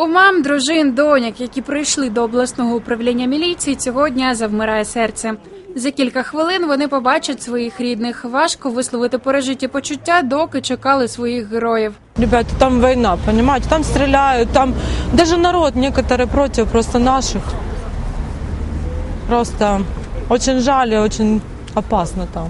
У мам, дружин, доньок, які прийшли до обласного управління міліції, цього дня завмирає серце. За кілька хвилин вони побачать своїх рідних. Важко висловити пережиті почуття, доки чекали своїх героїв. Ребята, там война, понимаете? Там стреляют, там даже народ некоторые против просто наших. Просто очень жаль очень опасно там.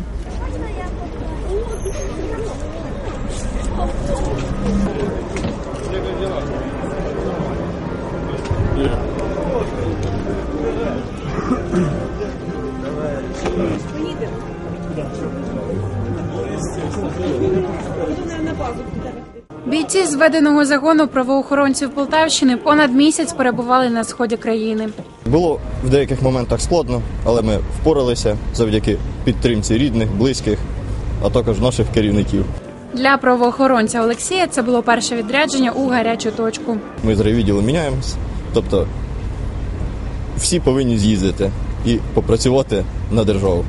Бійці зведеного загону правоохоронців Полтавщини понад місяць перебували на сході країни. Було в деяких моментах складно, але ми впоралися завдяки підтримці рідних, близьких, а також наших керівників. Для правоохоронця Олексія це було перше відрядження у гарячу точку. Ми з райвідділу міняємось. Тобто всі повинні з'їздити і попрацювати на державу.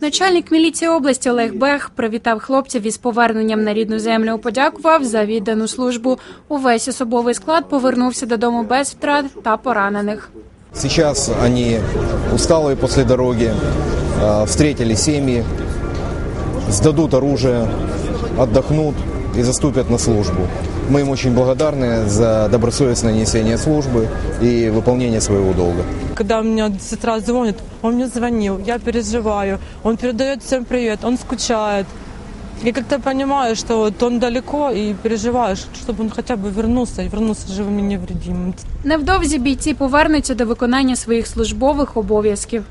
Начальник міліції області Олег Бех привітав хлопців із поверненням на рідну землю. Подякував за віддану службу. Увесь особовий склад повернувся додому без втрат та поранених. Сейчас они усталые после дороги, встретили семьи, сдадут оружие, отдохнут и заступят на службу. Мы им очень благодарны за добросовестное несение службы и выполнение своего долга. Когда мне сестра звонит, он мне звонил, я переживаю, он передает всем привет, он скучает. Я как-то понимаю, что вот он далеко и переживаешь, чтобы он хотя бы вернулся и вернулся живым и невредимым. Невдовзі бійці повернуться до виконання своїх службових обов'язків.